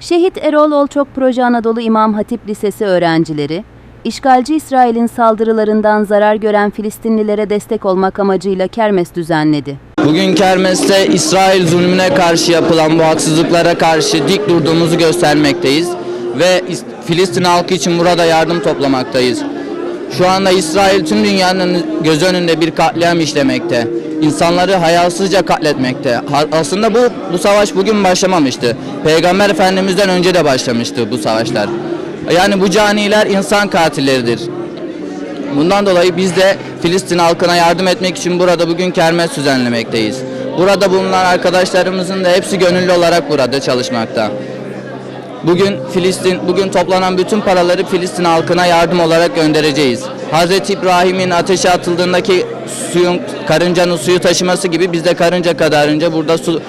Şehit Erol Olçok Proje Anadolu İmam Hatip Lisesi öğrencileri, işgalci İsrail'in saldırılarından zarar gören Filistinlilere destek olmak amacıyla kermes düzenledi. Bugün kermeste İsrail zulmüne karşı yapılan bu haksızlıklara karşı dik durduğumuzu göstermekteyiz ve İs- Filistin halkı için burada yardım toplamaktayız. Şu anda İsrail tüm dünyanın göz önünde bir katliam işlemekte. İnsanları hayasızca katletmekte. Aslında bu bu savaş bugün başlamamıştı. Peygamber Efendimiz'den önce de başlamıştı bu savaşlar. Yani bu caniler insan katilleridir. Bundan dolayı biz de Filistin halkına yardım etmek için burada bugün kermes düzenlemekteyiz. Burada bulunan arkadaşlarımızın da hepsi gönüllü olarak burada çalışmakta. Bugün Filistin, bugün toplanan bütün paraları Filistin halkına yardım olarak göndereceğiz. Hz. İbrahim'in ateşe atıldığındaki suyun, karıncanın suyu taşıması gibi biz de karınca kadarınca burada su,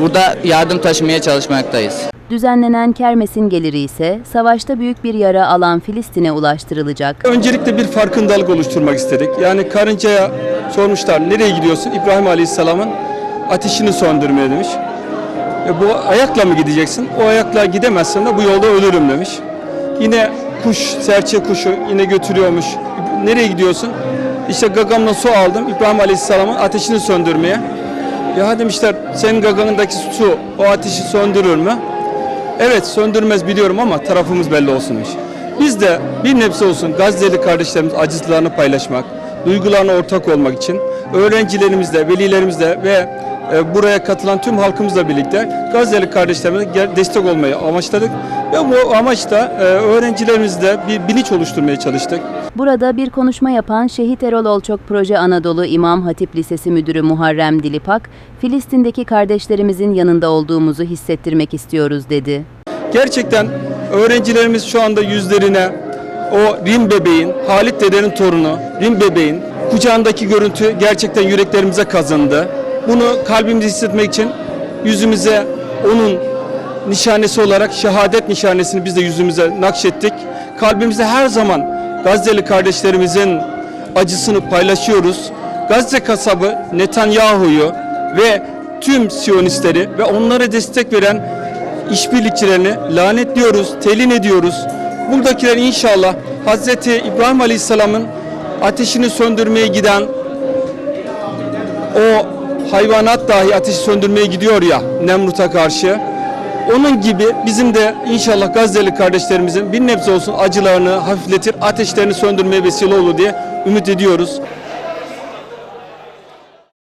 burada yardım taşımaya çalışmaktayız. Düzenlenen kermesin geliri ise savaşta büyük bir yara alan Filistin'e ulaştırılacak. Öncelikle bir farkındalık oluşturmak istedik. Yani karıncaya sormuşlar nereye gidiyorsun? İbrahim Aleyhisselam'ın ateşini söndürmeye demiş. E bu ayakla mı gideceksin? O ayakla gidemezsen de bu yolda ölürüm demiş. Yine kuş, serçe kuşu yine götürüyormuş. Nereye gidiyorsun? İşte gagamla su aldım İbrahim Aleyhisselam'ın ateşini söndürmeye. Ya demişler senin gaganındaki su o ateşi söndürür mü? Evet söndürmez biliyorum ama tarafımız belli olsun iş. Biz de bir nebze olsun Gazze'li kardeşlerimiz acılarını paylaşmak, duygularına ortak olmak için öğrencilerimizle, velilerimizle ve buraya katılan tüm halkımızla birlikte Gazze'li kardeşlerimize destek olmayı amaçladık. Ve bu amaçta e, öğrencilerimizle bir bilinç oluşturmaya çalıştık. Burada bir konuşma yapan Şehit Erol Olçok Proje Anadolu İmam Hatip Lisesi Müdürü Muharrem Dilipak, Filistin'deki kardeşlerimizin yanında olduğumuzu hissettirmek istiyoruz dedi. Gerçekten öğrencilerimiz şu anda yüzlerine o Rim bebeğin, Halit dedenin torunu Rim bebeğin kucağındaki görüntü gerçekten yüreklerimize kazındı. Bunu kalbimizi hissetmek için yüzümüze onun nişanesi olarak şehadet nişanesini biz de yüzümüze nakşettik. Kalbimizde her zaman Gazze'li kardeşlerimizin acısını paylaşıyoruz. Gazze kasabı Netanyahu'yu ve tüm Siyonistleri ve onlara destek veren işbirlikçilerini lanetliyoruz, telin ediyoruz. Buradakiler inşallah Hazreti İbrahim Aleyhisselam'ın ateşini söndürmeye giden o hayvanat dahi ateşi söndürmeye gidiyor ya Nemrut'a karşı. Onun gibi bizim de inşallah Gazze'li kardeşlerimizin bir nebze olsun acılarını hafifletir, ateşlerini söndürmeye vesile olur diye ümit ediyoruz.